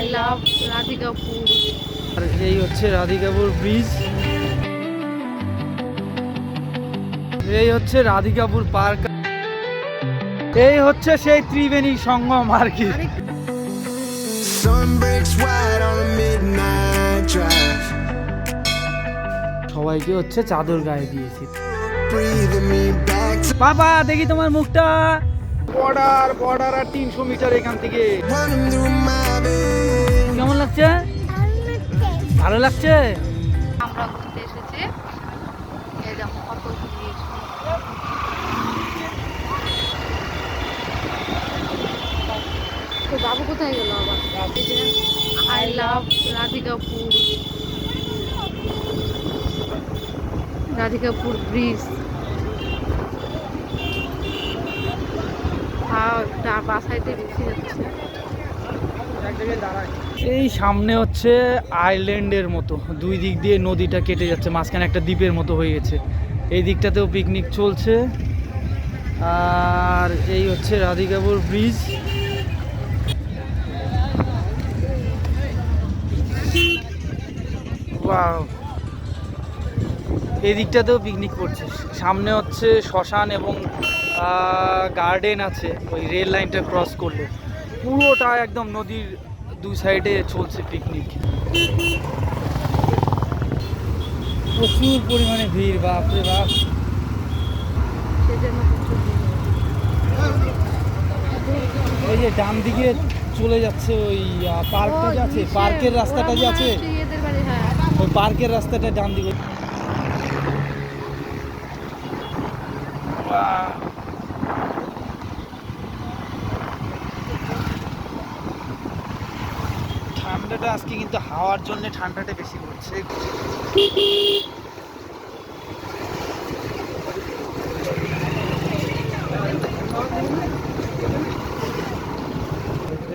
I love Radhikapur. আর এই হচ্ছে Radhikapur bridge. এই হচ্ছে রাধিকাপুর পার্ক। এই হচ্ছে সেই ত্রিবেণী সঙ্গম আর কি. সবাইকে হচ্ছে চাদর গায়ে দিয়েছি। বাবা দেখি তোমার মুখটা। বর্ডার বর্ডার আর তিনশো মিটার এখান থেকে। কেমন লাগছে? ভালো লাগছে? আমরা ঘুরতে এসেছি। এই দেখো কত ভিড় তো বাবু কোথায় গেল আবার? I love Radhikapur. Radhikapur bridge বাসাইতে বেশি যাচ্ছে। এই সামনে হচ্ছে আইল্যান্ডের মতো। দুই দিক দিয়ে নদীটা কেটে যাচ্ছে, মাঝখানে একটা দ্বীপের মতো হয়ে গেছে। এই দিকটাতেও পিকনিক চলছে। আর এই হচ্ছে রাধিকাপুর ব্রিজ এই দিকটাতেও পিকনিক করছে। সামনে হচ্ছে শ্মশান এবং গার্ডেন আছে। ওই রেল লাইনটা ক্রস করলে। পুরোটা একদম নদীর দুই সাইডে চলছে পিকনিক প্রচুর পরিমাণে ভিড় বাপরে বাপ প্রচুর ভিড়। এই যে ডান দিকে চলে যাচ্ছে ওই পার্কটা যে আছে পার্কের রাস্তাটা যে আছে হ্যাঁ। ওই পার্কের রাস্তাটা ডান দিকে ঠান্ডাটা আজকে কিন্তু হাওয়ার জন্য ঠান্ডাটা বেশি পড়ছে।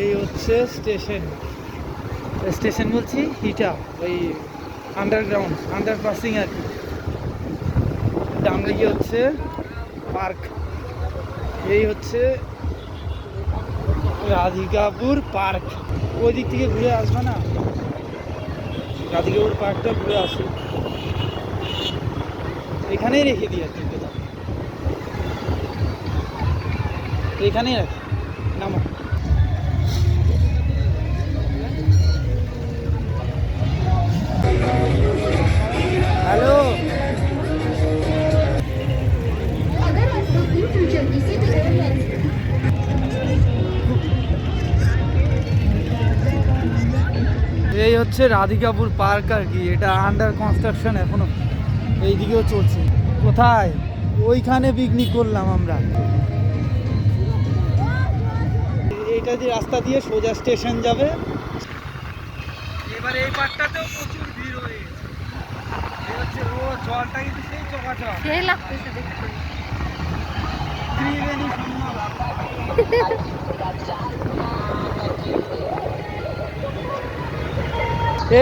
এই হচ্ছে স্টেশন। স্টেশন বলছি হিটা, ওই আন্ডারগ্রাউন্ড আন্ডার পাসিং আর কি। ডান হচ্ছে পার্ক। এই হচ্ছে রাধিকাপুর পার্ক। ওই দিক থেকে ঘুরে আসবে না? রাধিকাপুর পার্কটা ঘুরে আসুক এখানেই রেখে দিই আর কি। এখানেই রাখি। নামো। হ্যালো হচ্ছে রাধিকাপুর পার্ক আর কি এটা আন্ডার কনস্ট্রাকশন এখনও এইদিকেও চলছে। কোথায়? ওইখানে পিকনিক করলাম আমরা। এইটা যে রাস্তা দিয়ে সোজা স্টেশন যাবে। এবার এই পার্কটাতেও প্রচুর ভিড় হয়ে হচ্ছে রোদ জলটা কিন্তু সেই চকাচক। সেই লাগতেছে দেখতে। ত্রিবেণী সঙ্গম।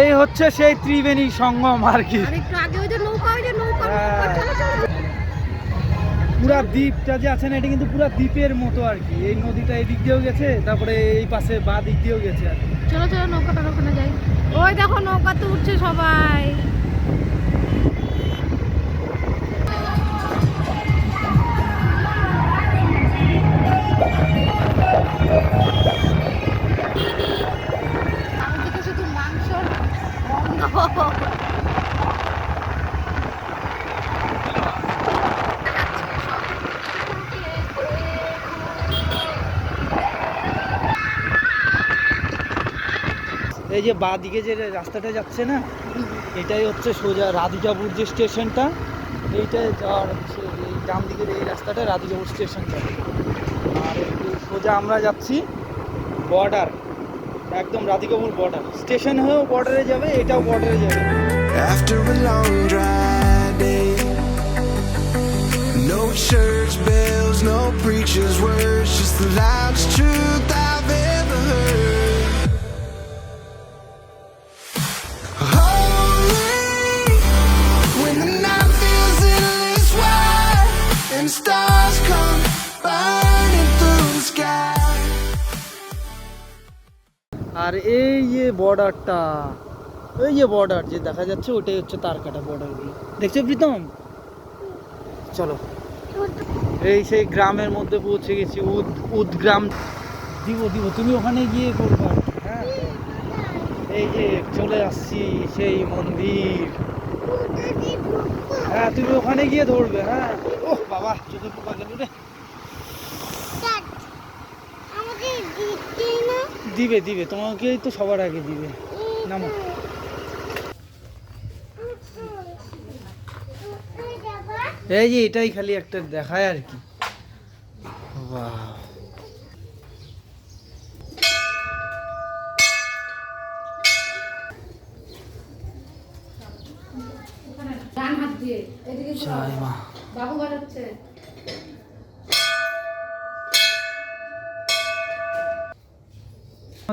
এই হচ্ছে সেই ত্রিবেণী সঙ্গম আর কি। হ্যাঁ। পুরা দ্বীপটা যে আছে না এটা কিন্তু পুরা দ্বীপের মতো আর কি। এই নদীটা এই দিক দিয়েও গেছে তারপরে এই পাশে বা দিক দিয়েও গেছে আর কি। চলো চলো নৌকাটার ওখানে যাই। ওই দেখো নৌকা তো উঠছে সবাই। যে বা দিকে যে রাস্তাটা যাচ্ছে না এটাই হচ্ছে সোজা রাধিকাপুর যে স্টেশনটা এইটাই যাওয়ার হচ্ছে এই ডান দিকের এই রাস্তাটা রাধিকাপুর স্টেশনটা। আর এই সোজা আমরা যাচ্ছি বর্ডার একদম রাধিকাপুর বর্ডার স্টেশন হয়েও বর্ডারে যাবে এটাও বর্ডারে যাবে। After a long dry day, no church bells, no preacher's words, just the loudest আর এই যে বর্ডারটা এই যে বর্ডার যে দেখা যাচ্ছে, ওটাই হচ্ছে তার কাটা বর্ডারগুলো দেখছ প্রীতম? চলো। এই সেই গ্রামের মধ্যে পৌঁছে গেছি, উদ, উদগ্রাম। দিব দিব, তুমি ওখানে গিয়ে করব। হ্যাঁ। এই যে চলে আসছি সেই মন্দির। হ্যাঁ তুমি ওখানে গিয়ে ধরবে হ্যাঁ। ও বাবা চোখে পোকা গেল রে দিবে দিবে। তোমাকেই তো সবার আগে দিবে। নামো। এই যে এটাই খালি একটা দেখায় আর কি। বাবু বাজাচ্ছে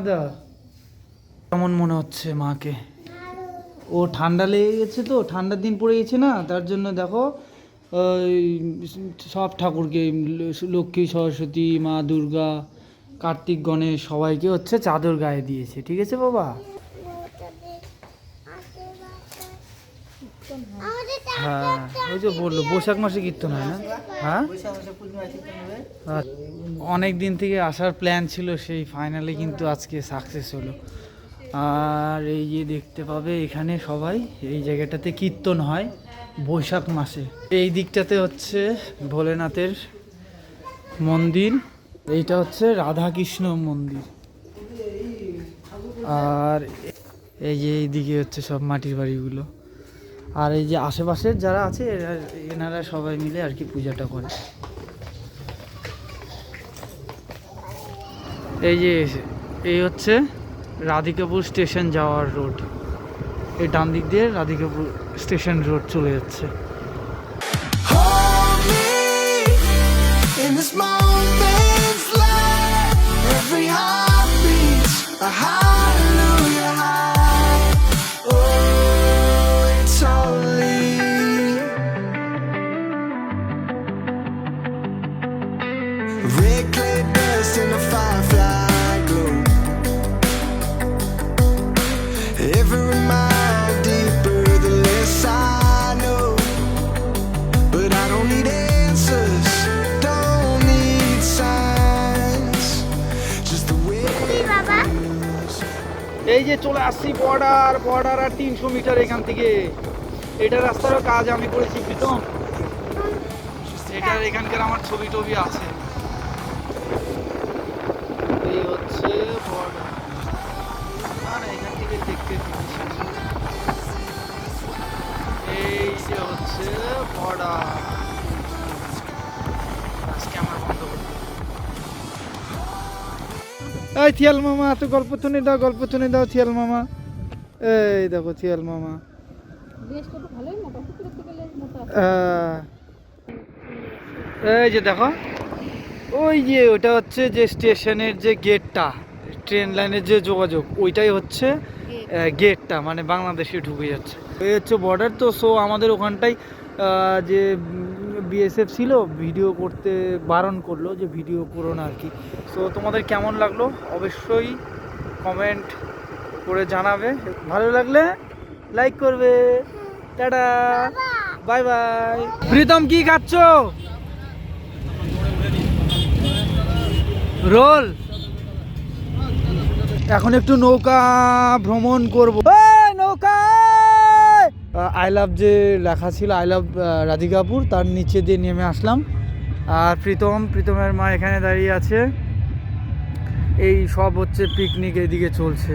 দাদা কেমন মনে হচ্ছে মাকে? ও ঠান্ডা লেগে গেছে তো ঠান্ডার দিন পড়ে গেছে না তার জন্য দেখো ওই সব ঠাকুরকে লক্ষ্মী সরস্বতী মা দুর্গা কার্তিক গণেশ সবাইকে হচ্ছে চাদর গায়ে দিয়েছে ঠিক আছে বাবা? হ্যাঁ ওই যে বলল, বৈশাখ মাসে কীর্তন হয় না? হ্যাঁ? অনেক দিন থেকে আসার প্ল্যান ছিল, সেই ফাইনালি কিন্তু আজকে সাকসেস হলো। আর এই যে দেখতে পাবে এখানে সবাই, এই জায়গাটাতে কীর্তন হয় বৈশাখ মাসে। এই দিকটাতে হচ্ছে ভোলেনাথের মন্দির, এইটা হচ্ছে রাধাকৃষ্ণ মন্দির। আর এই যে এইদিকে হচ্ছে সব মাটির বাড়িগুলো। আর এই যে আশেপাশের যারা আছে এনারা সবাই মিলে আর কি পূজাটা করে। এই যে, এই হচ্ছে রাধিকাপুর স্টেশন যাওয়ার রোড। এই ডান দিক দিয়ে রাধিকাপুর স্টেশন রোড চলে যাচ্ছে। Me চলে আসছি বর্ডার বর্ডার আর তিনশো মিটার এখান থেকে। এটা রাস্তারও কাজ আমি করেছি প্রীতম। এটার এখানকার আমার ছবি টবি আছে। এই থিয়াল মামা এত গল্প শুনে দাও গল্প শুনে দাও থিয়াল মামা। এই দেখো থিয়াল মামা। এই যে দেখো ওই যে ওটা হচ্ছে যে স্টেশনের যে গেটটা ট্রেন লাইনের যে যোগাযোগ ওইটাই হচ্ছে গেটটা মানে বাংলাদেশে ঢুকে যাচ্ছে। এই হচ্ছে বর্ডার তো সো আমাদের ওখানটাই যে বিএসএফ ছিল, ভিডিও করতে বারণ করল যে ভিডিও করো না আর কি। সো তোমাদের কেমন লাগল? অবশ্যই কমেন্ট করে জানাবে। ভালো লাগলে লাইক করবে। টাটা। বাই বাই প্রীতম, কি খাচ্ছ? রোল। এখন একটু নৌকা ভ্রমণ করব। আই লাভ যে লেখা ছিল আই লাভ রাধিকাপুর তার নিচে দিয়ে নেমে আসলাম। আর প্রীতম, প্রীতমের মা এখানে দাঁড়িয়ে আছে। এই সব হচ্ছে পিকনিক এদিকে চলছে।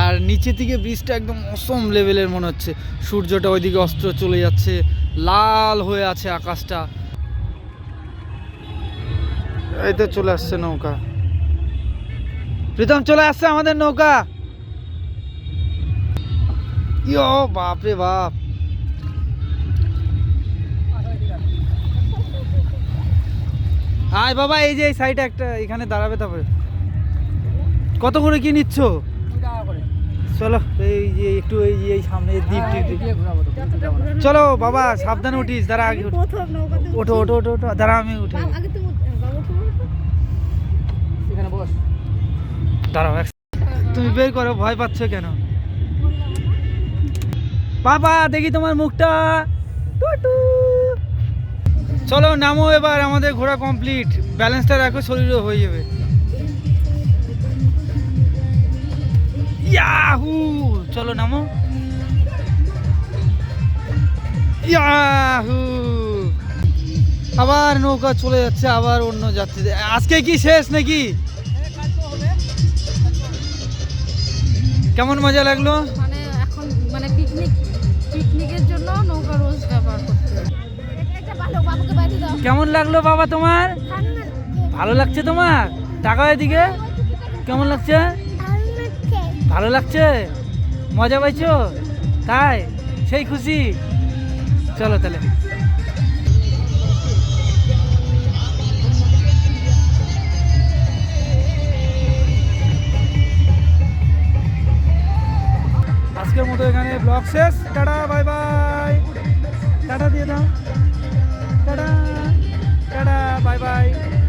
আর নিচে থেকে ব্রিজটা একদম অসম লেভেলের মনে হচ্ছে। সূর্যটা ওইদিকে অস্ত্র চলে যাচ্ছে, লাল হয়ে আছে আকাশটা। এই তো চলে আসছে নৌকা। প্রীতম চলে আসছে আমাদের নৌকা। ইয়ো বাপ রে বাপ। আয় বাবা, এই যে এই সাইডে একটা, এখানে দাঁড়াবে তারপরে। কত করে কি নিচ্ছ? চলো, এই যে একটু, এই যে এই সামনে দ্বীপ চলো বাবা, সাবধানে উঠিস, দাঁড়া আগে। ওঠো ওঠো ওঠো ওঠো, দাঁড়া আমি উঠে দাঁড়াও তুমি বের করো, ভয় পাচ্ছ কেন? বাবা, দেখি তোমার মুখটা। চলো, নামো এবার, আমাদের ঘোরা কমপ্লিট ব্যালেন্সটা রাখো, শরীরও হয়ে যাবে। ইয়াহু! চলো, নামো। ইয়াহু! আবার নৌকা চলে যাচ্ছে, আবার অন্য যাত্রী। আজকে কি শেষ নাকি? কেমন মজা লাগল? মানে এখন মানে পিকনিক কেমন লাগল বাবা তোমার? ভালো লাগছে তোমার? টাকা এদিকে। কেমন লাগছে? ভালো লাগছে। মজা পাইছো? তাই? সেই খুশি? চলো তাহলে। আজকের মতো এখানে ব্লগ শেষ। টাটা বাই বাই টাটা দিয়ে দাও। 拜拜。